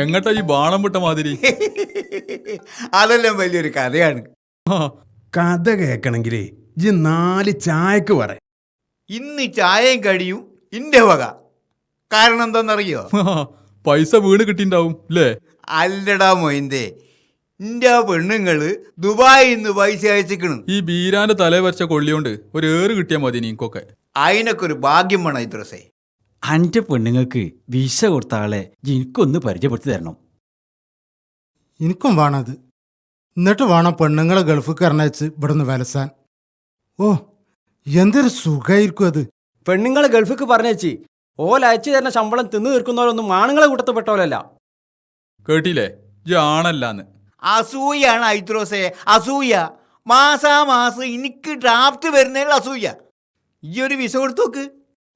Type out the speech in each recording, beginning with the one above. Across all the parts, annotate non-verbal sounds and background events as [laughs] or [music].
എങ്ങട്ടാ ഈ ബാണം വിട്ട മാതിരി? അതെല്ലാം വലിയൊരു കഥയാണ്. കഥ കേക്കണെങ്കിലേ ഇജ്ജ് നാല് ചായക്ക് പറ. ഇന്ന് ചായയും കഴിയും ഇന്റെ വക. കാരണം എന്താണെന്നറിയോ പൈസ വീണ് കിട്ടിണ്ടാവും അല്ലേ അല്ലടാ മൊയിന്തേ. ഇന്റെ ആ പെണ്ണുങ്ങൾ ദുബായിൽ നിന്ന് പൈസ അയച്ചിക്കണു. ഈ ബീരാന്റെ തലേ വരച്ച കൊള്ളിയോണ്ട് ഒരു ഏറ് കിട്ടിയാ മതി നീക്കൊക്കെ അതിനൊക്കെ ഒരു ഭാഗ്യം വേണം ഇത്രസേ അന്റെ പെണ്ണുങ്ങൾക്ക് വിസ കൊടുത്ത ആളെ എനിക്കൊന്ന് പരിചയപ്പെടുത്തി തരണം. എനിക്കും വേണത് എന്നിട്ട് വേണം പെണ്ണുങ്ങളെ ഗൾഫ് കറണച്ച് ഇവിടുന്ന് വലസാൻ. ഓ എന്തൊരു സുഖമായിരിക്കും അത്. പെണ്ണുങ്ങളെ ഗൾഫിക്ക് പറഞ്ഞേച്ചി. ഓല അയച്ചു തരുന്ന ശമ്പളം തിന്നു തീർക്കുന്നവരൊന്നും ആണുങ്ങളെ കൂട്ടത്തിൽപ്പെട്ടവരല്ല. കേട്ടില്ലേ? ഈ ആണല്ലാന്ന്. അസൂയാണ് ഐത്രോസേ അസൂയ. മാസാമാസം എനിക്ക് ഡ്രാഫ്റ്റ് വരുന്നതിൽ അസൂയ. ഈ ഒരു വിസ കൊടുത്തോക്ക്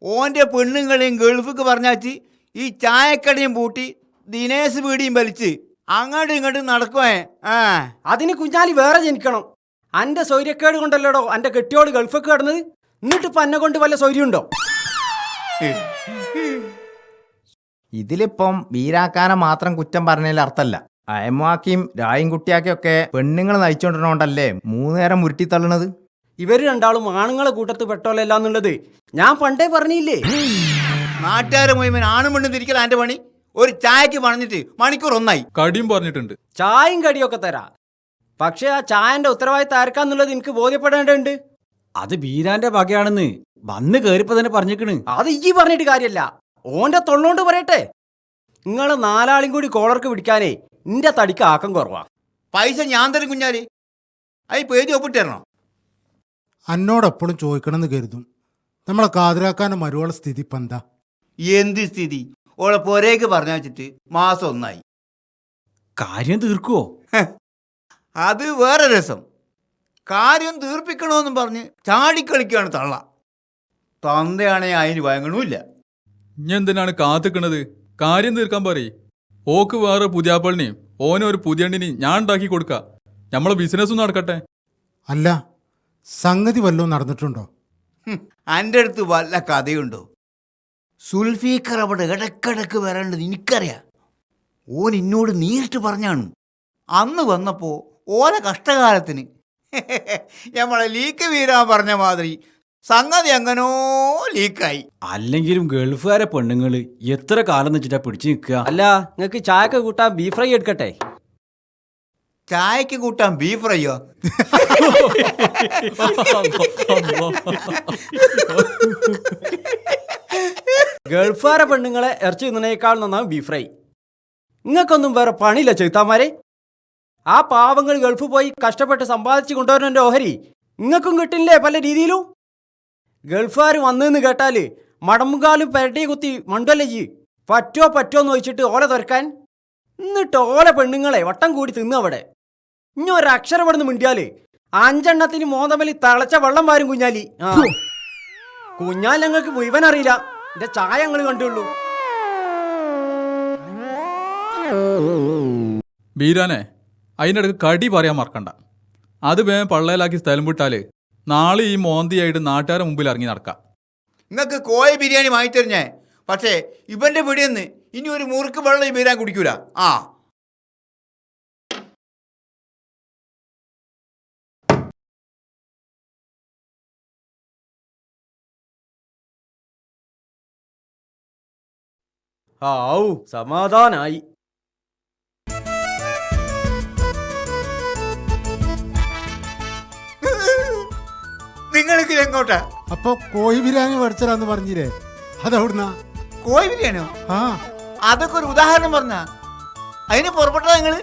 ഓന്റെ പെണ്ണുങ്ങളെയും ഗൾഫിക്ക് പറഞ്ഞാച്ച് ഈ ചായക്കടയും പൂട്ടി ദിനേശ് വീടിയും വലിച്ച് അങ്ങോട്ടും ഇങ്ങോട്ടും നടക്കുവേ. ആ. അതിന് കുഞ്ഞാലി വേറെ ജനിക്കണം. അന്റെ സൗര്യക്കേട് കൊണ്ടല്ലോടോ അന്റെ കെട്ടിയോട് ഗൾഫിക്ക് കിടന്നത്? എന്നിട്ട് ഇപ്പൊ എന്നെ കൊണ്ട് വല്ല സൗര്യമുണ്ടോ ഇതിലിപ്പം വീരാക്കാനെ മാത്രം കുറ്റം പറഞ്ഞതിൽ അർത്ഥമല്ല അയമാക്കിയും രായും ഒക്കെ പെണ്ണുങ്ങൾ നയിച്ചോണ്ടിരുന്നോണ്ടല്ലേ മൂന്ന് നേരം ഉരുട്ടി തള്ളണത്? ഇവർ രണ്ടാളും ആണുങ്ങളെ കൂട്ടത്ത് പെട്ടോലല്ല എന്നുള്ളത് ഞാൻ പണ്ടേ പറഞ്ഞില്ലേ? നാട്ടുകാരെ മുഴുവൻ ആണും പെണ്ണും തിരിക്കല എന്റെ പണി. ഒരു ചായക്ക് പറഞ്ഞിട്ട് മണിക്കൂർ ഒന്നായി. കടിയും പറഞ്ഞിട്ടുണ്ട്. ചായയും കടിയൊക്കെ തരാ. പക്ഷെ ആ ചായന്റെ ഉത്തരവാദിത്തം ആർക്കാന്നുള്ളത് എനിക്ക് ബോധ്യപ്പെടേണ്ടതുണ്ട്. അത് ബീരാന്റെ വകയാണെന്ന് വന്ന് കേറിപ്പോ തന്നെ പറഞ്ഞിക്കണ് അത് ഈ പറഞ്ഞിട്ട് കാര്യമല്ല ഓന്റെ തൊള്ളോണ്ട് പറയട്ടെ. നിങ്ങളെ നാലാളും കൂടി കോളർക്ക് പിടിക്കാനേ നിന്റെ തടിക്ക് ആക്കം കുറവാ. പൈസ ഞാൻ തരും കുഞ്ഞാലി. അത് പേര് ഒപ്പിട്ട് അന്നോട് എന്നോടെപ്പോഴും ചോദിക്കണമെന്ന് കരുതും. നമ്മളെ കാതിരാക്കാനും മരുവള സ്ഥിതി ഇപ്പം എന്താ? എന്ത് സ്ഥിതി? ഓളെ പൊരേക്ക് പറഞ്ഞു വെച്ചിട്ട് മാസം ഒന്നായി. കാര്യം തീർക്കുവോ? അത് വേറെ രസം. കാര്യം തീർപ്പിക്കണമെന്നും പറഞ്ഞ് ചാടിക്കളിക്കുകയാണ് തള്ള. തന്തയാണെങ്കിൽ അതിന് വഴങ്ങണമില്ല ഞാൻ എന്തിനാണ് കാത്തുക്കണത്? കാര്യം തീർക്കാൻ പറയ്. ഓക്ക് വേറെ പുതിയാപ്പളിനെയും ഓനൊരു ഒരു പുതിയണ്ണിനെയും ഞാൻ ഉണ്ടാക്കി കൊടുക്ക. നമ്മളെ ബിസിനസ്സും നടക്കട്ടെ. അല്ല സംഗതി വല്ലതും നടന്നിട്ടുണ്ടോ? എന്റെ അടുത്ത് വല്ല കഥയുണ്ടോ? സുൽഫീഖർ അവിടെ ഇടക്കിടക്ക് വരേണ്ടത് എനിക്കറിയാം. ഓൻ എന്നോട് നേരിട്ട് പറഞ്ഞാണ്. അന്ന് വന്നപ്പോൾ ഓലെ കഷ്ടകാലത്തിന് [laughs] നമ്മളെ ലീക്ക് വീരാൻ പറഞ്ഞ മാതിരി സംഗതി എങ്ങനോ ലീക്കായി. അല്ലെങ്കിലും ഗൾഫുകാരെ പെണ്ണുങ്ങൾ എത്ര കാലം വെച്ചിട്ടാ പിടിച്ചു നിൽക്കുക അല്ല നിങ്ങക്ക് ചായക്ക് കൂട്ടാൻ ബീഫ് ഫ്രൈ എടുക്കട്ടെ? ചായക്ക് കൂട്ടാൻ ബീഫ് ഫ്രൈയോ ഗൾഫുകാരെ പെണ്ണുങ്ങളെ ഇറച്ചി നിന്നേക്കാൾ നന്നാവും ബീഫ് ഫ്രൈ നിങ്ങൾക്കൊന്നും വേറെ പണിയില്ല ചെറുത്താമാരെ ആ പാവങ്ങൾ ഗൾഫ് പോയി കഷ്ടപ്പെട്ട് സമ്പാദിച്ചു കൊണ്ടുവരുന്നതിന്റെ ഓഹരി നിങ്ങൾക്കും കിട്ടില്ലേ പല രീതിയിലും? ഗൾഫുകാർ വന്നെന്ന് കേട്ടാൽ മടമ്പുകാലും പെരട്ടി കുത്തി മണ്ടല്ലേ ജി പറ്റോ പറ്റോ എന്ന് ചോദിച്ചിട്ട് ഓല തുരക്കാൻ? എന്നിട്ട് ഓല പെണ്ണുങ്ങളെ വട്ടം കൂടി തിന്നു അവിടെ. ഇനി ഒരക്ഷരം നിന്ന് മിണ്ടിയാൽ അഞ്ചെണ്ണത്തിന് മോന്തമലി തളച്ച വെള്ളം വാരും കുഞ്ഞാലി. ആ. കുഞ്ഞാൽ ഞങ്ങൾക്ക് മുഴുവൻ അറിയില്ല. എന്റെ ചായ ഞങ്ങൾ കണ്ടുള്ളൂ. ബീരാനെ അതിനിടക്ക് കടി പറയാൻ മറക്കണ്ട. അത് വേഗം പള്ളയിലാക്കി സ്ഥലം വിട്ടാൽ നാളെ ഈ മോന്തിയായിട്ട് നാട്ടുകാരെ മുമ്പിൽ ഇറങ്ങി നടക്കാം. നിങ്ങൾക്ക് കോയ ബിരിയാണി വാങ്ങിത്തരുന്നേ. പക്ഷേ ഇവന്റെ പിടിയെന്ന് ഇനി ഒരു മുറുക്ക് വെള്ളം ഈ ബിരിയാണി കുടിക്കൂല. ആ. ആവു സമാധാനായി. എങ്ങോട്ടാ? അപ്പൊ കോഴി ബിരിയാണി പഠിച്ചതാന്ന് പറഞ്ഞില്ലേ? അതവിടുന്ന? കോഴി ബിരിയാണിയോ? ആ. അതൊക്കെ ഒരു ഉദാഹരണം പറഞ്ഞ. അതിന് പുറപ്പെട്ടതാ നിങ്ങൾ?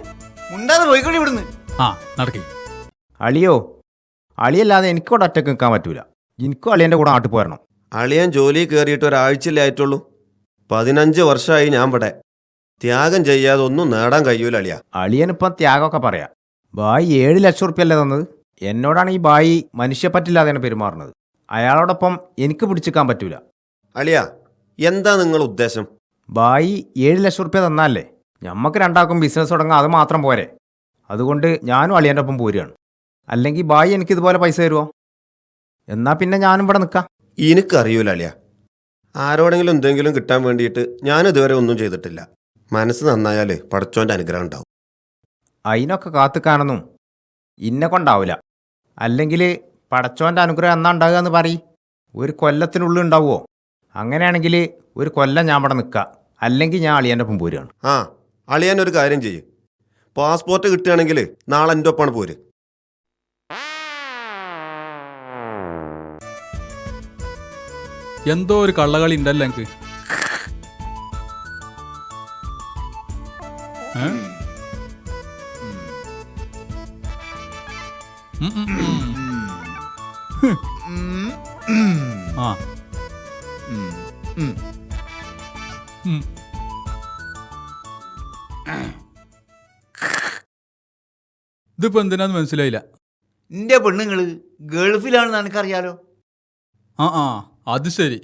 മുണ്ടാതെ പോയിക്കോളി ഇവിടുന്ന്. ആ നടക്കി. അളിയോ അളിയല്ലാതെ എനിക്കവിടെ ഒറ്റയ്ക്ക് നിൽക്കാൻ പറ്റൂല. എനിക്കും അളിയന്റെ കൂടെ നാട്ടിൽ പോരണം. അളിയൻ ജോലി കയറിയിട്ട് ഒരാഴ്ചയിലേ ആയിട്ടുള്ളൂ. പതിനഞ്ച് വർഷമായി ഞാൻ ഇവിടെ. ത്യാഗം ചെയ്യാതെ ഒന്നും നേടാൻ കഴിയൂല അളിയ. അളിയനിപ്പം ത്യാഗമൊക്കെ പറയാം. ബായി ഏഴ് ലക്ഷം ഉറുപ്പ്യല്ലേ തന്നത്? എന്നോടാണ് ഈ ബായി മനുഷ്യപ്പറ്റില്ലാതെയാണ് പെരുമാറുന്നത്. അയാളോടൊപ്പം എനിക്ക് പിടിച്ചിക്കാൻ പറ്റൂല. അളിയ എന്താ നിങ്ങൾ ഉദ്ദേശം? ബായി ഏഴ് ലക്ഷം റുപ്യ തന്നാലേ. ഞമ്മക്ക് രണ്ടാക്കും ബിസിനസ് തുടങ്ങാൻ അത് മാത്രം പോരെ. അതുകൊണ്ട് ഞാനും അളിയന്റെ ഒപ്പം പോരുകയാണ്. അല്ലെങ്കിൽ ബായി എനിക്ക് ഇതുപോലെ പൈസ തരുമോ എന്നാ പിന്നെ ഞാനും ഇവിടെ നിൽക്കാം. എനിക്കറിയൂല അളിയ. ആരോടെങ്കിലും എന്തെങ്കിലും കിട്ടാൻ വേണ്ടിയിട്ട് ഞാൻ ഇതുവരെ ഒന്നും ചെയ്തിട്ടില്ല. മനസ്സ് നന്നായാലേ പടച്ചോന്റെ അനുഗ്രഹം ഉണ്ടാവും. അതിനൊക്കെ കാത്തുക്കാനൊന്നും ഇന്നെ കൊണ്ടാവില്ല അല്ലെങ്കിൽ പടച്ചോന്റെ അനുഗ്രഹം എന്നാ ഉണ്ടാകുക എന്ന് പറയും. ഒരു കൊല്ലത്തിനുള്ളിൽ ഉണ്ടാവുമോ അങ്ങനെയാണെങ്കിൽ ഒരു കൊല്ലം ഞാൻ അവിടെ നിൽക്കുക അല്ലെങ്കിൽ ഞാൻ അളിയന്റെ ഒപ്പം പോരുകയാണ്. ആ അളിയാൻ ഒരു കാര്യം ചെയ്യും. പാസ്പോർട്ട് കിട്ടുകയാണെങ്കിൽ നാളെ എന്റെ ഒപ്പമാണ് പോര്. എന്തോ ഒരു കള്ളകളി ഉണ്ടല്ലോ എനിക്ക് ഏ? ആ ഉം. ഇതിപ്പോ എന്തിനാന്ന് മനസ്സിലായില്ല? എന്റെ പെണ്ണുങ്ങൾ ഗൾഫിലാണെന്ന് എനിക്കറിയാലോ ആ ആ അത് ശരി.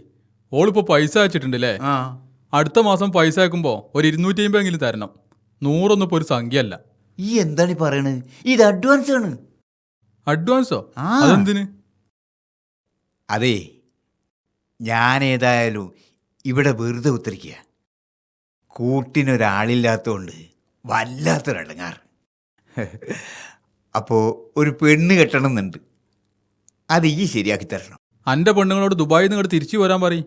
ഓളിപ്പോ പൈസ അയച്ചിട്ടുണ്ടല്ലേ ആ. അടുത്ത മാസം പൈസ അയക്കുമ്പോ ഒരു ഇരുന്നൂറ്റി അമ്പതെങ്കിലും തരണം. നൂറൊന്നും ഇപ്പൊ ഒരു സംഖ്യയല്ല. ഈ എന്താണ് ഈ പറയണത്? ഇത് അഡ്വാൻസ് ആണ്. അഡ്വാൻസോ ആ. അതെന്തിന്? അതെ ഞാൻ ഏതായാലും ഇവിടെ വെറുതെ ഉത്തരിക്കുക കൂട്ടിനൊരാളില്ലാത്തതുകൊണ്ട് വല്ലാത്തൊരടങ്ങാറ്. അപ്പോ ഒരു പെണ്ണ് കെട്ടണം എന്നുണ്ട് അത് ഈ ശരിയാക്കി തരണം. അന്റെ പെണ്ണുങ്ങളോട് ദുബായിൽ നിന്ന് ഇങ്ങോട്ട് തിരിച്ചു വരാൻ പറയും.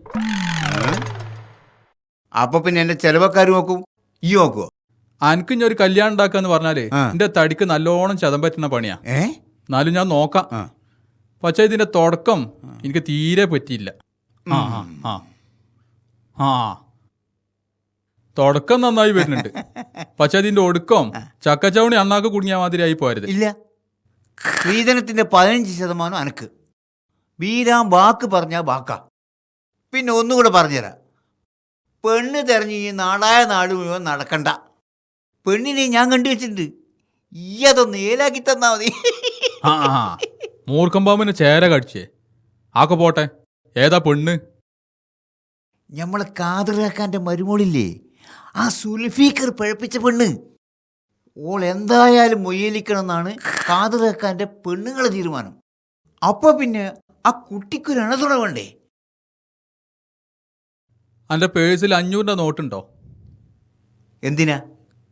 അപ്പോൾ പിന്നെ എന്റെ ചിലവക്കാർ നോക്കും? ഈ നോക്കുവോ? അനക്ക് ഞാൻ ഒരു കല്യാണം ഉണ്ടാക്കാന്ന് പറഞ്ഞാൽ ആ. എന്റെ തടിക്ക് നല്ലോണം ചതം പറ്റുന്ന പണിയാ. ഏ? എന്നാലും ഞാൻ നോക്കാം. പക്ഷേ ഇതിന്റെ തുടക്കം എനിക്ക് തീരെ പറ്റിയില്ല. ആ ആ ആ ആ. തുടക്കം നന്നായി വരുന്നുണ്ട്. പക്ഷെ അതിന്റെ ഒടുക്കം ചക്കച്ചവണി അണ്ണാക്ക് കുടുങ്ങിയ മാതിരി ആയി പോരുത് ഇല്ല. സ്ത്രീധനത്തിന്റെ പതിനഞ്ച് ശതമാനം അനക്ക്. വീരാൻ വാക്ക് പറഞ്ഞാ വാക്കാ. പിന്നെ ഒന്നുകൂടെ പറഞ്ഞുതരാം. പെണ്ണ് തെരഞ്ഞ് ഈ നാടായ നാട് മുഴുവൻ നടക്കണ്ട. പെണ്ണിനെ ഞാൻ കണ്ടുവച്ചിട്ടുണ്ട്. ഈ അതൊന്ന് ഏലാക്കി തന്നാ മതി. ആ ആ മൂർഖമ്പാമ്പിന് ചേര കടിച്ചേ. ആക്കെ പോട്ടെ. ഏതാ പെണ്ണ്? ഞമ്മളെ കാതറാക്കാന്റെ മരുമോളില്ലേ? ആ സുൽഫീക്കർ പഴപ്പിച്ച പെണ്ണ്. ഓൾ എന്തായാലും മൊയ്യലിക്കണം എന്നാണ് കാതറാക്കാന്റെ പെണ്ണുങ്ങളെ തീരുമാനം. അപ്പോൾ പിന്നെ ആ കുട്ടിക്കൊരു അണതുണ വേണ്ടേ? അന്റെ പേഴ്സിൽ അഞ്ഞൂറിന്റെ നോട്ടുണ്ടോ? എന്തിനാ?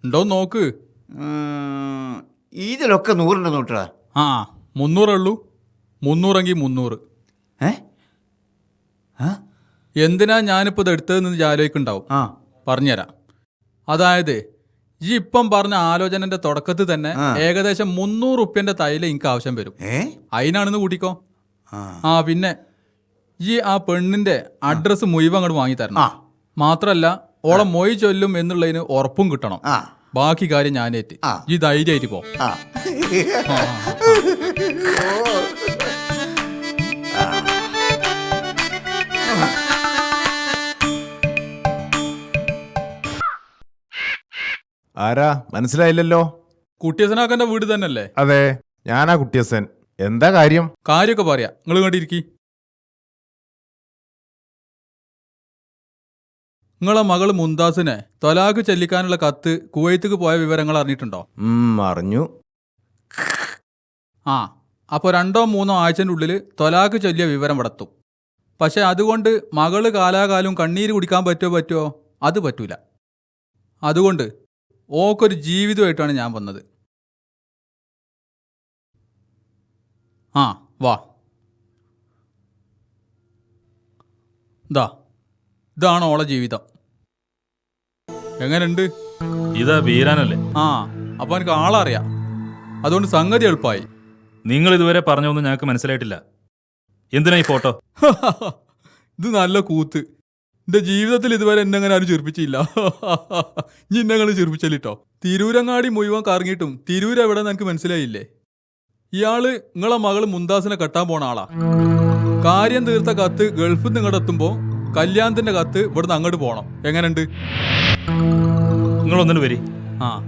ഉണ്ടോ നോക്ക്. ഉം, ഇതിലൊക്കെ നൂറിന്റെ നോട്ടാ. ആ മുന്നൂറേ ഉള്ളൂ മുന്നൂറെങ്കിൽ മുന്നൂറ്. ഏ? ആ? എന്തിനാ ഞാനിപ്പോൾ ഇത് എടുത്തതെന്ന് ആലോചിക്കുണ്ടാവും ആ. പറഞ്ഞുതരാം. അതായത് ഈ ഇപ്പം പറഞ്ഞ ആലോചനന്റെ തുടക്കത്തിൽ തന്നെ ആ. ഏകദേശം മുന്നൂറ് ഉപ്യന്റെ തൈല എനിക്ക് ആവശ്യം വരും. ഏ? അതിനാണെന്ന് കൂട്ടിക്കോ? ആ. ആ പിന്നെ ഈ ആ പെണ്ണിന്റെ അഡ്രസ്സ് മുഴുവൻ അങ്ങോട്ട് വാങ്ങി തരണം ആ. മാത്രല്ല ഓളെ മൊയ് ചൊല്ലും എന്നുള്ളതിന് ഉറപ്പും കിട്ടണം. ആ. ബാക്കി കാര്യം ഞാനേറ്റ്. ആ. ഈ ധൈര്യമായിട്ട് പോ. ആ. ആ, ആ, ആ. ആരാ? മനസ്സിലായില്ലല്ലോ? കുട്ടിയസനാക്കന്റെ വീട് തന്നെയല്ലേ? അതെ. ഞാനാ കുട്ടിയസൻ. എന്താ കാര്യം? കാര്യമൊക്കെ പറയാ. നിങ്ങൾ കണ്ടിരിക്കി നിങ്ങളെ മകൾ മുന്താസിനെ തൊലാഖ് ചെല്ലിക്കാനുള്ള കത്ത് കുവൈത്തേക്ക് പോയ വിവരങ്ങൾ അറിഞ്ഞിട്ടുണ്ടോ? അറിഞ്ഞു. ആ അപ്പോൾ രണ്ടോ മൂന്നോ ആഴ്ചന്റെ ഉള്ളിൽ തൊലാക്ക് ചൊല്ലിയ വിവരം വിടത്തും. പക്ഷേ അതുകൊണ്ട് മകൾ കാലാകാലം കണ്ണീര് കുടിക്കാൻ പറ്റുമോ പറ്റുമോ അത് പറ്റൂല. അതുകൊണ്ട് ഓക്കൊരു ജീവിതമായിട്ടാണ് ഞാൻ വന്നത്. ആ വാ. ഇതാ ഇതാണ് ഓളെ ജീവിതം. എങ്ങനെയുണ്ട്? ഇതാ വീരാനല്ലേ ആ അപ്പൊ എനിക്ക് ആളറിയാം. അതുകൊണ്ട് സംഗതി എളുപ്പമായി. നിങ്ങൾ ഇതുവരെ പറഞ്ഞൊന്നും ഞങ്ങൾക്ക് മനസ്സിലായിട്ടില്ല. എന്തിനാ ഈ ഫോട്ടോ? [laughs] ഇത് നല്ല കൂത്ത്. എന്റെ ജീവിതത്തിൽ ഇതുവരെ എന്നെ അങ്ങനെ ആരും ചിരിപ്പിച്ചില്ല [laughs] ഇനി എന്നെ അങ്ങനെ ചിരിപ്പിച്ചല്ലോ തിരൂരങ്ങാടി മുഴുവൻ കറങ്ങിയിട്ടും തിരൂർ എവിടെ എനിക്ക് മനസ്സിലായില്ലേ? ഇയാൾ നിങ്ങളെ മകൾ മുന്താസിനെ കെട്ടാൻ പോണ ആളാ. കാര്യം തീർത്ത കത്ത് ഗൾഫിൽ നിങ്ങളുടെ എത്തുമ്പോ കല്യാണത്തിന്റെ കത്ത് ഇവിടുന്ന് അങ്ങോട്ട് പോണം. എങ്ങനെയുണ്ട് ഒന്നിനു വരി. ആ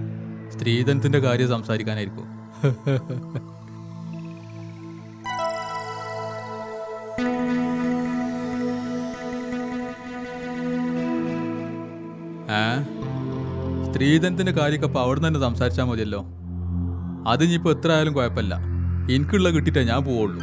സ്ത്രീധനത്തിന്റെ കാര്യം സംസാരിക്കാനായിരിക്കും. [laughs] ഏ? സ്ത്രീധനത്തിന്റെ കാര്യമൊക്കെ അപ്പൊ അവിടെ തന്നെ സംസാരിച്ചാൽ മതിയല്ലോ. അത് ഇനിയിപ്പോ എത്ര ആയാലും കുഴപ്പമില്ല. എനിക്കുള്ള കിട്ടിയിട്ടേ ഞാൻ പോവുള്ളൂ.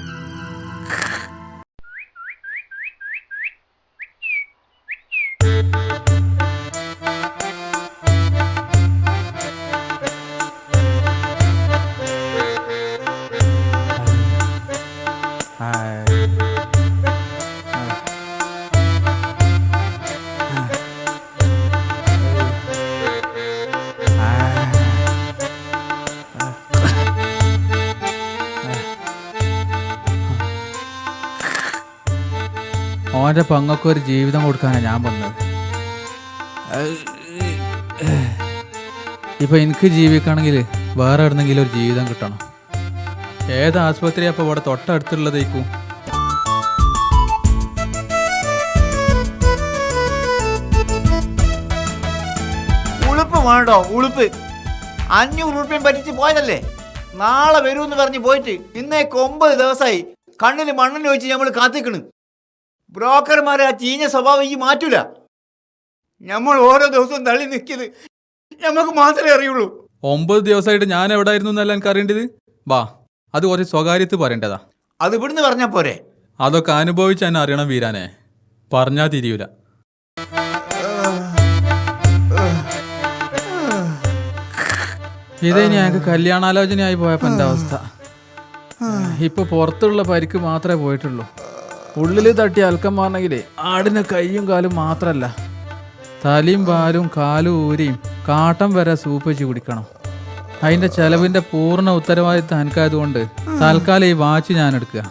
ഓന്റെ പങ്ങൊക്കെ ഒരു ജീവിതം കൊടുക്കാനാണ് ഞാൻ വന്നത്. ഇപ്പം എനിക്ക് ജീവിക്കണമെങ്കിൽ വേറെ എവിടെന്നെങ്കിലും ഒരു ജീവിതം കിട്ടണം. ഏത് ആശുപത്രിയാണ് അപ്പോൾ ഇവിടെ തൊട്ടടുത്തുള്ളതേക്കും? ഉളുപ്പ് വേണ്ടോ? ഉളുപ്പ്. അഞ്ഞൂറ് ഉറുപ്പ്യം പറ്റിച്ച് പോയതല്ലേ? നാളെ വരുമെന്ന് പറഞ്ഞ് പോയിട്ട് ഇന്നേക്ക് ഒമ്പത് ദിവസമായി കണ്ണിന് മണ്ണിന് വെച്ച് നമ്മൾ കാത്തിക്കണ്. ബ്രോക്കർമാരെ ആ ചീഞ്ഞ സ്വഭാവം ഈ മാറ്റൂല. നമ്മൾ ഓരോ ദിവസവും തള്ളി നിൽക്കിയത് നമുക്ക് മാത്രമേ അറിയുള്ളൂ. ഒമ്പത് ദിവസമായിട്ട് ഞാൻ എവിടെ ആയിരുന്നു എന്നല്ല എനിക്ക് അറിയേണ്ടത്? വാ അത് കുറച്ച് സ്വകാര്യത്ത് പറയേണ്ടതാ. അത് ഇവിടുന്ന് പറഞ്ഞാൽ പോരെ. അതൊക്കെ അനുഭവിച്ച് തന്നെ അറിയണം വീരാനെ. പറഞ്ഞാ തിരിയൂല. ഇതേ ഞങ്ങൾക്ക് കല്യാണാലോചനയായി പോയപ്പോ എന്റെ അവസ്ഥ? ഇപ്പൊ പുറത്തുള്ള പരിക്ക് മാത്രമേ പോയിട്ടുള്ളൂ. ഉള്ളിൽ തട്ടി അൽക്കം പറഞ്ഞെങ്കിലേ ആടിന് കൈയും കാലും മാത്രല്ല. തലയും പാലും കാലും ഊരിയും കാട്ടം വരെ സൂപ്പ് വെച്ച് കുടിക്കണം. അതിന്റെ ചെലവിന്റെ പൂർണ ഉത്തരവാദിത്തം എനിക്കായതുകൊണ്ട് തൽക്കാലം ഈ വാച്ച് ഞാൻ എടുക്കുക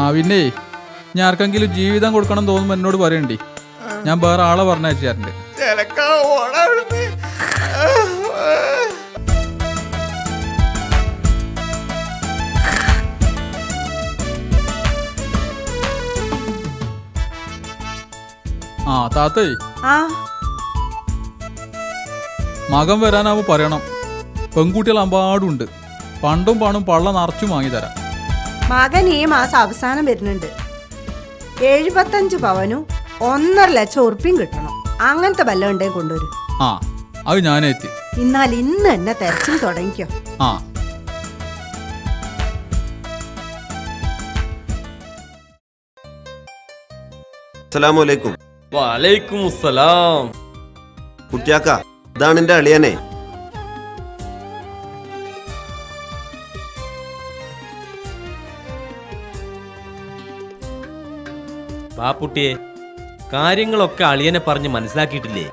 ആ പിന്നെ ഞാൻ ആർക്കെങ്കിലും ജീവിതം കൊടുക്കണം തോന്നുമ്പോൾ എന്നോട് പറയണ്ടി? ഞാൻ വേറെ ആളെ പറഞ്ഞയച്ചാറുണ്ട് ആ താത്തേ. ആ. മകൻ വരാനാവുമ്പോൾ പറയണം. പെൺകുട്ടികൾ അമ്പാടുണ്ട് പണ്ടും പണും പള്ള നിറച്ചും വാങ്ങി തരാം മകൻ ഈ മാസം അവസാനം വരുന്നുണ്ട്. എഴുപത്തഞ്ച് പവനും ഒന്നര ലക്ഷം ഉറുപ്പിയും കിട്ടണം. അങ്ങനത്തെ വല്ല ഉണ്ടെങ്കിൽ കൊണ്ടുവരും. ആ അത് ഞാനെത്തി എന്നാൽ ഇന്ന് എന്നെ തെരച്ചിൽ തുടങ്ങിക്കോ. ആ. അസ്സലാമലൈക്കും വലൈക്കും സലാം കുട്ടിയാക്ക ഇതാണ് എന്റെ അളിയനെ. പാപ്പുട്ടിയെ കാര്യങ്ങളൊക്കെ അളിയനെ പറഞ്ഞ് മനസ്സിലാക്കിയിട്ടില്ലേ?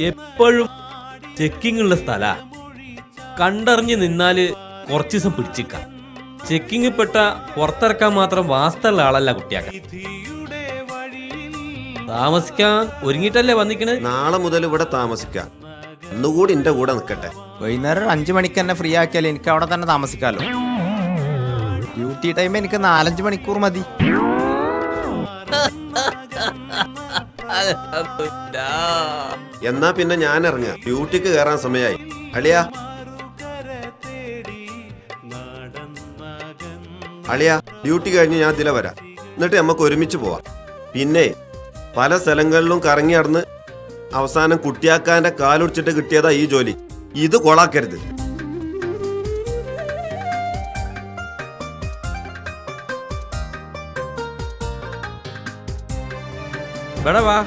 എപ്പോഴും ചെക്കിംഗ് ഉള്ള സ്ഥല. കണ്ടറിഞ്ഞ് നിന്നാൽ കുറച്ച് ദിവസം പിടിച്ചിക്കാം. ചെക്കിംഗ് പെട്ട പുറത്തിറക്കാൻ മാത്രം വാസ്തുള്ള ആളല്ല കുട്ടിയാക്ക. താമസിക്കാൻ ഒരുങ്ങിട്ടല്ലേ വന്നിക്കണ്? നാളെ മുതൽ ഇവിടെ താമസിക്കാം. ഒന്നുകൂടി എന്റെ കൂടെ നിൽക്കട്ടെ വൈകുന്നേരം ഒരു അഞ്ചു മണിക്ക് തന്നെ ഫ്രീ ആക്കിയാൽ എനിക്ക് അവിടെ തന്നെ താമസിക്കാമല്ലോ ഡ്യൂട്ടി ടൈം എനിക്ക് നാലഞ്ച് മണിക്കൂർ മതി. [laughs] എന്നാ പിന്നെ ഞാൻ ഇറങ്ങ ഡ്യൂട്ടിക്ക് കയറാൻ സമയായി. അളിയ. അളിയ ഡ്യൂട്ടി കഴിഞ്ഞ് ഞാൻ ഇതിലെ വരാം. എന്നിട്ട് നമുക്ക് ഒരുമിച്ച് പോവാം. പിന്നെ പല സ്ഥലങ്ങളിലും കറങ്ങി നടന്ന് അവസാനം കുട്ടിയാക്കാന്റെ കാലുടിച്ചിട്ട് കിട്ടിയതാ ഈ ജോലി. ഇത് കൊളാക്കരുത്. ഇവിടെ വാ.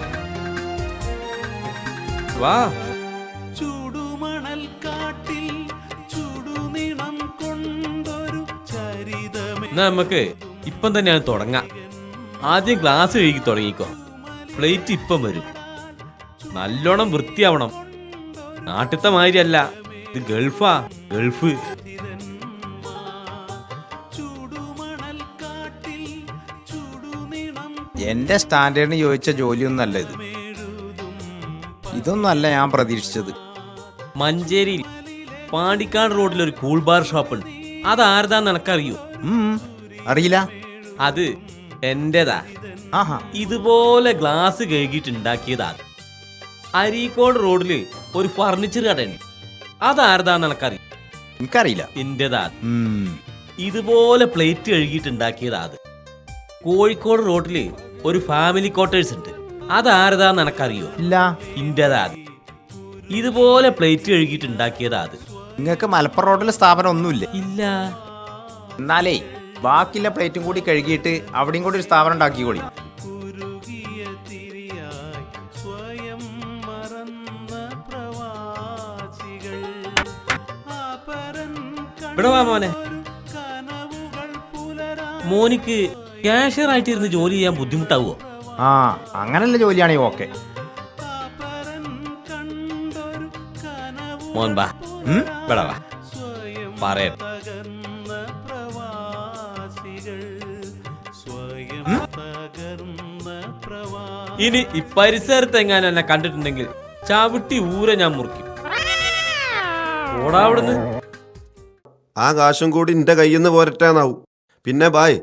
വാ. എന്നാ നമുക്ക് ഇപ്പം തന്നെയാണ് തുടങ്ങാം. ആദ്യം ഗ്ലാസ് കഴുകി തുടങ്ങിക്കോ. പ്ലേറ്റ് ഇപ്പം വരും. നല്ലോണം വൃത്തിയാവണം. നാട്ടിത്തെ മാതിരിയല്ല. ഇത് ഗൾഫാ ഗൾഫ്. എന്റെ സ്റ്റാൻഡേർഡിന് ചോദിച്ച ജോലിയൊന്നല്ല ഇത്. ഇതൊന്നല്ല ഞാൻ പ്രതീക്ഷിച്ചത്. മഞ്ചേരിയിൽ പാണ്ടിക്കാട് റോഡിൽ ഒരു കൂൾ ബാർ ഷോപ്പ് ഉണ്ട് അതാരതാ നിനക്കറിയോ? ഉം, അറിയില്ല. അത് എന്റേതാ. ആഹാ. ഇതുപോലെ ഗ്ലാസ് കഴുകിയിട്ടുണ്ടാക്കിയതാ. അരീക്കോട് റോഡിൽ ഒരു ഫർണിച്ചർ കടയുണ്ട്. അതാരതാ നിനക്കറിയോ? എനിക്കറിയില്ല. എന്റേതാ ഉം, ഇതുപോലെ പ്ലേറ്റ് കഴുകിയിട്ടുണ്ടാക്കിയതാ അത്. കോഴിക്കോട് റോട്ടിൽ ഒരു ഫാമിലി ക്വാർട്ടേഴ്സ് ഉണ്ട്. അതാരതാന്ന് എനക്കറിയോ ഇല്ല. ഇന്റേതാ അത് ഇതുപോലെ പ്ലേറ്റ് കഴുകിയിട്ട് ഉണ്ടാക്കിയതാ അത് നിങ്ങൾക്ക് മലപ്പുറം റോഡിൽ സ്ഥാപനം ഒന്നുമില്ല? ഇല്ല. എന്നാലേ ബാക്കിയുള്ള പ്ലേറ്റും കൂടി കഴുകിയിട്ട് അവിടെയും കൂടി ഒരു സ്ഥാപനം ഉണ്ടാക്കിക്കോളി. ഇവിടെ വാ മോനെ. മോനിക്ക് ക്യാഷ്യർ ആയിട്ട് ഇരുന്ന് ജോലി ചെയ്യാൻ ബുദ്ധിമുട്ടാവോ ആ അങ്ങനെയുള്ള ജോലിയാണെങ്കിൽ ഓക്കെ. മോൻ വാ. ഉം? ഇവിടെ വാ. പറയട്ടെ. ഇനി ഈ പരിസരത്ത് എങ്ങാനും എന്നെ കണ്ടിട്ടുണ്ടെങ്കിൽ ചവിട്ടി ഊര ഞാൻ മുറിക്കും. ഓടാവിടുന്ന് ആ കാശും കൂടി എന്റെ കയ്യിൽ നിന്ന് പോരട്ടാന്നാവും. പിന്നെ ബായ്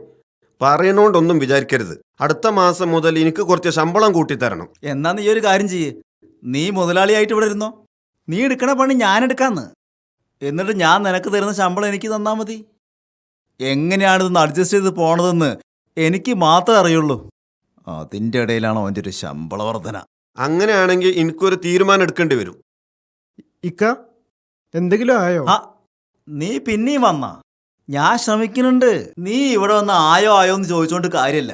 പറയണോണ്ടൊന്നും വിചാരിക്കരുത്. അടുത്ത മാസം മുതൽ എനിക്ക് കുറച്ച് ശമ്പളം കൂട്ടിത്തരണം. എന്നാ നീ ഒരു കാര്യം ചെയ്യേ. നീ മുതലാളിയായിട്ട് ഇവിടെ ഇരുന്നോ? നീ എടുക്കണ പണി ഞാൻ എടുക്കാന്ന് എന്നിട്ട് ഞാൻ നിനക്ക് തരുന്ന ശമ്പളം എനിക്ക് തന്നാ മതി. എങ്ങനെയാണ് ഇതൊന്ന് അഡ്ജസ്റ്റ് ചെയ്ത് പോണതെന്ന് എനിക്ക് മാത്രമേ അറിയുള്ളൂ. അതിന്റെ ഇടയിലാണ് അവന്റെ ഒരു ശമ്പള വർധന അങ്ങനെയാണെങ്കിൽ എനിക്കൊരു തീരുമാനം എടുക്കേണ്ടി വരും. ഇക്ക എന്തെങ്കിലും ആയോ? ആ നീ പിന്നെയും വന്ന. ഞാൻ ശ്രമിക്കുന്നുണ്ട്. നീ ഇവിടെ വന്ന് ആയോ ആയോ എന്ന് ചോദിച്ചുകൊണ്ട് കാര്യമില്ല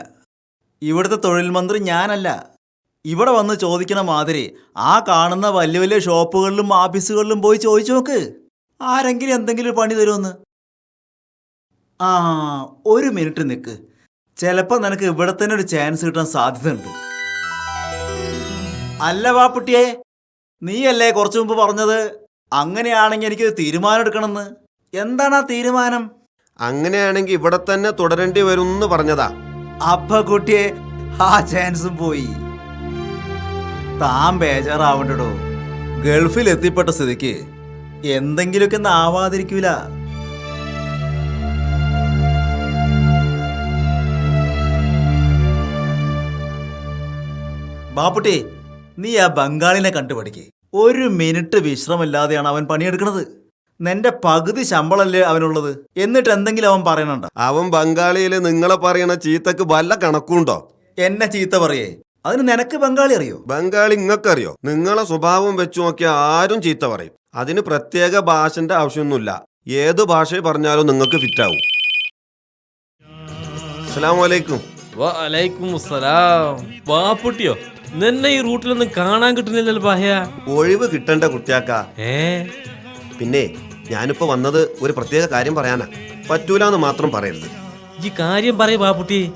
ഇവിടുത്തെ തൊഴിൽ മന്ത്രി ഞാനല്ല. ഇവിടെ വന്ന് ചോദിക്കണ മാതിരി ആ കാണുന്ന വലിയ വലിയ ഷോപ്പുകളിലും ഓഫീസുകളിലും പോയി ചോദിച്ചു നോക്ക്. ആരെങ്കിലും എന്തെങ്കിലും പണി തരുമെന്ന് ആ ഒരു മിനിറ്റ് നിൽക്ക് ചിലപ്പോൾ നിനക്ക് ഇവിടെ തന്നെ ഒരു ചാൻസ് കിട്ടാൻ സാധ്യതയുണ്ട്. അല്ല വാപ്പുട്ടിയെ നീയല്ലേ കുറച്ചു മുമ്പ് പറഞ്ഞത്? അങ്ങനെയാണെങ്കിൽ എനിക്ക് തീരുമാനം എടുക്കണമെന്ന്. എന്താണ് ആ തീരുമാനം? അങ്ങനെയാണെങ്കിൽ ഇവിടെ തന്നെ തുടരേണ്ടി വരും എന്ന് പറഞ്ഞതാ. അപ്പ കുട്ടിയെ ആ ചാൻസും പോയി. താൻ ബേജാറാവണ്ടടോ. ഗൾഫിൽ എത്തിപ്പെട്ട സ്ഥിതിക്ക് എന്തെങ്കിലുമൊക്കെ ആവാതിരിക്കൂല. ബാപ്പുട്ടി നീ ആ ബംഗാളിനെ കണ്ടുപഠിക്കേ. ഒരു മിനിറ്റ് വിശ്രമില്ലാതെയാണ് അവൻ പണിയെടുക്കുന്നത് നിന്റെ പകുതി ശമ്പളല്ലേ അവനുള്ളത്? എന്നിട്ട് എന്തെങ്കിലും അവൻ പറയണണ്ട? അവൻ ബംഗാളിയിൽ നിങ്ങളെ പറയണ ചീത്തക്ക് വല്ല കണക്കുണ്ടോ? എന്നെ ചീത്ത പറയേ. അതിന് നിനക്ക് ബംഗാളി അറിയോ? ബംഗാളി ഇങ്ങക്കറിയോ? നിങ്ങളെ സ്വഭാവം വെച്ചു നോക്കിയാൽ ആരും ചീത്ത പറയും. അതിന് പ്രത്യേക ഭാഷന്റെ ആവശ്യമൊന്നുമില്ല. ഏത് ഭാഷ പറഞ്ഞാലും നിങ്ങൾക്ക് ഫിറ്റാവും. അസ്സലാമു അലൈക്കും. വലൈക്കും അസ്സലാം വാപ്പുട്ടിയോ നിന്നെ ഈ റൂട്ടിലൊന്നും കാണാൻ കിട്ടുന്നില്ലല്ലോ ബാഹ്യ ഒഴിവ് കിട്ടണ്ട കുട്ടിയാക്ക. ഏ? പിന്നെ ഞാനിപ്പോ വന്നത് ഒരു പ്രത്യേക കാര്യം പറയാനാ. പറ്റൂലെന്ന് മാത്രം പറയരുത്. ഈ കാര്യം പറയ ബാപ്പുട്ടി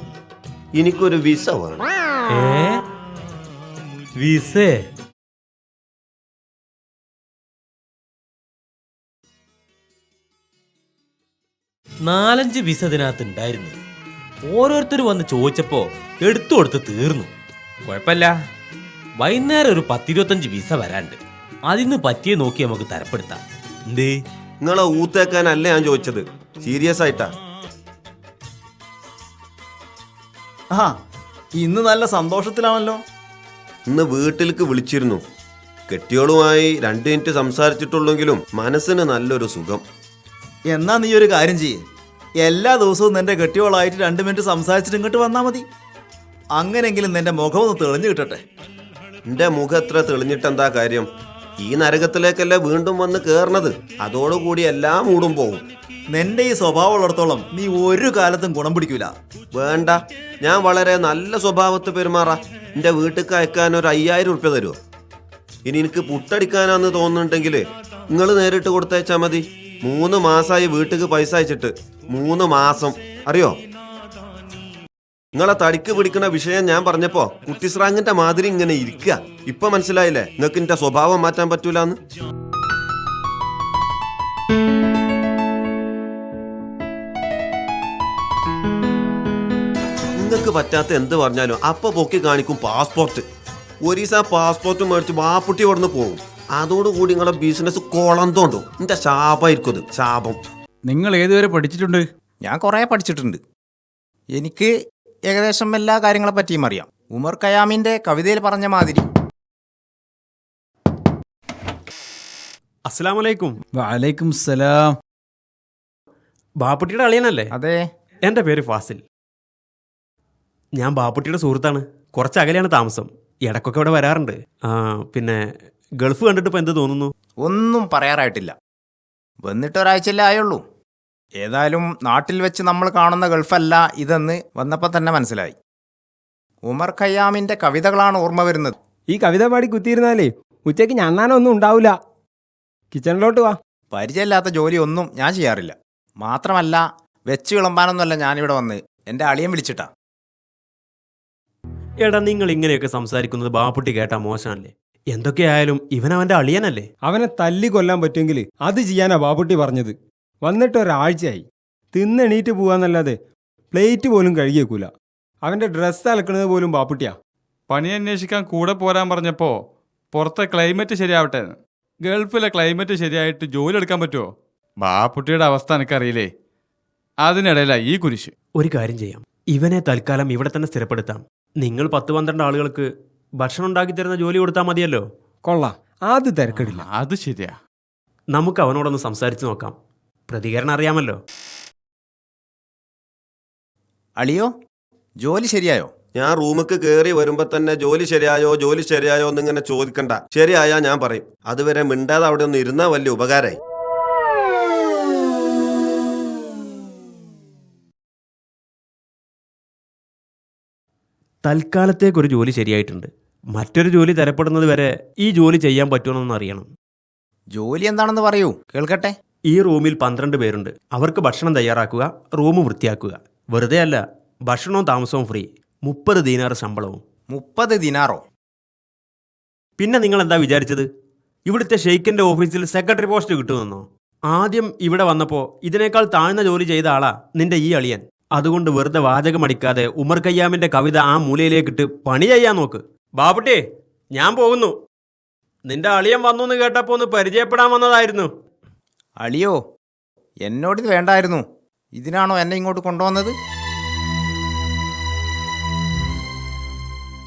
എനിക്കൊരു വിസ വേണം. വിസേ? നാലഞ്ച് വിസ ഇതിനകത്ത് ഉണ്ടായിരുന്നു. ഓരോരുത്തർ വന്ന് ചോദിച്ചപ്പോ എടുത്തു കൊടുത്ത് തീർന്നു. കുഴപ്പമില്ല. വൈകുന്നേരം ഒരു പത്തിരുപത്തഞ്ച് വിസ വരാണ്ട് അതിന്ന് പറ്റിയെ നോക്കി നമുക്ക് തരപ്പെടുത്താം. എന്തേ? നിങ്ങളെ ഊത്തേക്കാനല്ല ഞാൻ ചോദിച്ചത്. സീരിയസ് ആയിട്ടാ. ആ ഇന്ന് നല്ല സന്തോഷത്തിലാണല്ലോ. ഇന്ന് വീട്ടിലേക്ക് വിളിച്ചിരുന്നു. കെട്ടിയോളുമായി രണ്ട് മിനിറ്റ് സംസാരിച്ചിട്ടുള്ളെങ്കിലും മനസ്സിന് നല്ലൊരു സുഖം. എന്നാ നീ ഒരു കാര്യം ചെയ്യേ. എല്ലാ ദിവസവും നിന്റെ കെട്ടിയോളായിട്ട് രണ്ട് മിനിറ്റ് സംസാരിച്ചിട്ട് ഇങ്ങോട്ട് വന്നാ മതി. അങ്ങനെങ്കിലും നിന്റെ മുഖം ഒന്ന് തെളിഞ്ഞു കിട്ടട്ടെ. എന്റെ മുഖം എത്ര തെളിഞ്ഞിട്ടെന്താ കാര്യം? ഈ നരകത്തിലേക്കല്ലേ വീണ്ടും വന്ന് കേറണത്? അതോടുകൂടി എല്ലാം മൂടും പോകും നിന്റെ ഈ സ്വഭാവം ഉള്ളിടത്തോളം നീ ഒരു കാലത്തും ഗുണം പിടിക്കൂല. വേണ്ട. ഞാൻ വളരെ നല്ല സ്വഭാവത്ത് പെരുമാറ. എന്റെ വീട്ടിൽ അയക്കാൻ ഒരു അയ്യായിരം ഉറുപ്പ്യ തരുമോ ഇനി എനിക്ക് പുട്ടടിക്കാനാന്ന് തോന്നുന്നുണ്ടെങ്കിൽ നിങ്ങൾ നേരിട്ട് കൊടുത്തേച്ചാ മതി. മൂന്ന് മാസമായി വീട്ടിൽ പൈസ അയച്ചിട്ട്. മൂന്ന് മാസം. അറിയോ? നിങ്ങളെ തടിക്ക് പിടിക്കുന്ന വിഷയം ഞാൻ പറഞ്ഞപ്പോ കുട്ടിസ്രാങ്ങിന്റെ മാതിരി ഇങ്ങനെ ഇരിക്കുക ഇപ്പൊ മനസ്സിലായില്ലേ? നിങ്ങൾക്ക് എന്റെ സ്വഭാവം മാറ്റാൻ പറ്റൂലെന്ന്? നിങ്ങൾക്ക് പറ്റാത്ത എന്ത് പറഞ്ഞാലും അപ്പൊ പൊക്കി കാണിക്കും പാസ്പോർട്ട്. ഒരീസ പാസ്പോർട്ട് മേടിച്ച് വാപ്പുട്ടി ഇവിടുന്ന് പോകും. അതോടുകൂടി നിങ്ങളെ ബിസിനസ് കോളം തോണ്ടും. എന്റെ ശാപമായിരിക്കും അത്. ശാപം. നിങ്ങൾ ഏതുവരെ പഠിച്ചിട്ടുണ്ട്? ഞാൻ കുറേ പഠിച്ചിട്ടുണ്ട്. എനിക്ക് ഏകദേശം എല്ലാ കാര്യങ്ങളെ പറ്റിയും അറിയാം. ഉമർ കയാമിന്റെ കവിതയിൽ പറഞ്ഞ മാതിരി. അസ്സലാമലൈക്കും വലൈക്കും സലാം. ബാപ്പുട്ടിയുടെ അളിയനല്ലേ? അതെ. എന്റെ പേര് ഫാസിൽ. ഞാൻ ബാപ്പുട്ടിയുടെ സുഹൃത്താണ്. കുറച്ച് അകലെയാണ് താമസം. ഇടക്കൊക്കെ ഇവിടെ വരാറുണ്ട്. ആ പിന്നെ ഗൾഫ് കണ്ടിട്ട് ഇപ്പം എന്ത് തോന്നുന്നു? ഒന്നും പറയാറായിട്ടില്ല. വന്നിട്ട് ഒരാഴ്ചയല്ലേ ആയുള്ളൂ. ഏതായാലും നാട്ടിൽ വെച്ച് നമ്മൾ കാണുന്ന ഗൾഫല്ല ഇതെന്ന് വന്നപ്പോൾ തന്നെ മനസ്സിലായി. ഉമർ ഖയ്യാമിന്റെ കവിതകളാണ് ഓർമ്മ വരുന്നത്. ഈ കവിത പാടി കുത്തിയിരുന്നാലേ ഉച്ചയ്ക്ക് ഞണ്ണാനൊന്നും ഉണ്ടാവില്ല കിച്ചണിലോട്ട് വാ. പരിചയമില്ലാത്ത ജോലിയൊന്നും ഞാൻ ചെയ്യാറില്ല. മാത്രമല്ല വെച്ച് വിളമ്പാനൊന്നുമല്ല ഞാനിവിടെ വന്ന് എന്റെ അളിയൻ വിളിച്ചിട്ടാ. എടാ നിങ്ങൾ ഇങ്ങനെയൊക്കെ സംസാരിക്കുന്നത് ബാപ്പുട്ടി കേട്ടാ മോശമല്ലേ എന്തൊക്കെയായാലും ഇവൻ അവന്റെ അളിയനല്ലേ? അവനെ തല്ലി കൊല്ലാൻ പറ്റുമെങ്കിൽ അത് ചെയ്യാനാ ബാബുട്ടി പറഞ്ഞത്. വന്നിട്ട് ഒരാഴ്ചയായി തിന്നെണീറ്റ് പോവാന്നല്ലാതെ പ്ലേറ്റ് പോലും കഴുകിയേക്കൂല. അവന്റെ ഡ്രസ്സ് അലക്കണത് പോലും ബാപ്പുട്ടിയാ. പണി അന്വേഷിക്കാൻ കൂടെ പോരാൻ പറഞ്ഞപ്പോ പുറത്തെ ക്ലൈമറ്റ് ശരിയാവട്ടെ ഗൾഫിലെ ക്ലൈമറ്റ് ശരിയായിട്ട് ജോലി എടുക്കാൻ പറ്റുമോ ബാപ്പുട്ടിയുടെ അവസ്ഥ എനിക്കറിയില്ലേ? അതിനിടയിലാ ഈ കുരിശ്. ഒരു കാര്യം ചെയ്യാം. ഇവനെ തൽക്കാലം ഇവിടെ തന്നെ സ്ഥിരപ്പെടുത്താം. നിങ്ങൾ പത്ത് പന്ത്രണ്ട് ആളുകൾക്ക് ഭക്ഷണം ഉണ്ടാക്കി തരുന്ന ജോലി കൊടുത്താൽ മതിയല്ലോ? കൊള്ളാം. അത് തിരക്കിടില്ല. അത് ശരിയാ. നമുക്ക് അവനോടൊന്ന് സംസാരിച്ച് നോക്കാം. പ്രതികരണം അറിയാമല്ലോ. അളിയോ ജോലി ശരിയായോ? ഞാൻ റൂമിക്ക് കയറി വരുമ്പോ തന്നെ ജോലി ശരിയായോ ജോലി ശരിയായോ എന്നിങ്ങനെ ചോദിക്കണ്ട. ശരിയായാ ഞാൻ പറയും. അതുവരെ മിണ്ടാതെ അവിടെ ഒന്ന് ഇരുന്നാ വലിയ ഉപകാരമായി തൽക്കാലത്തേക്കൊരു ജോലി ശരിയായിട്ടുണ്ട്. മറ്റൊരു ജോലി തരപ്പെടുന്നത് വരെ ഈ ജോലി ചെയ്യാൻ പറ്റുമെന്നൊന്ന് അറിയണം. ജോലി എന്താണെന്ന് പറയൂ. കേൾക്കട്ടെ. ഈ റൂമിൽ പന്ത്രണ്ട് പേരുണ്ട്. അവർക്ക് ഭക്ഷണം തയ്യാറാക്കുക റൂം വൃത്തിയാക്കുക. വെറുതെ അല്ല ഭക്ഷണവും താമസവും ഫ്രീ. മുപ്പത് ദിനാർ ശമ്പളവും. മുപ്പത് ദിനാറോ? പിന്നെ നിങ്ങൾ എന്താ വിചാരിച്ചത്? ഇവിടുത്തെ ഷെയ്ക്കിന്റെ ഓഫീസിൽ സെക്രട്ടറി പോസ്റ്റ് കിട്ടുമെന്നോ? ആദ്യം ഇവിടെ വന്നപ്പോൾ ഇതിനേക്കാൾ താഴ്ന്ന ജോലി ചെയ്ത ആളാ നിന്റെ ഈ അളിയൻ. അതുകൊണ്ട് വെറുതെ വാചകമടിക്കാതെ ഉമർ കയ്യാമിന്റെ കവിത ആ മൂലയിലേക്കിട്ട് പണി ചെയ്യാൻ നോക്ക്. ബാബുട്ടേ ഞാൻ പോകുന്നു. നിന്റെ അളിയൻ വന്നു എന്ന് കേട്ടപ്പോൾ ഒന്ന് പരിചയപ്പെടാൻ വന്നതായിരുന്നു. അളിയോ എന്നോടിത് വേണ്ടായിരുന്നു. ഇതിനാണോ എന്നെ ഇങ്ങോട്ട് കൊണ്ടുവന്നത്?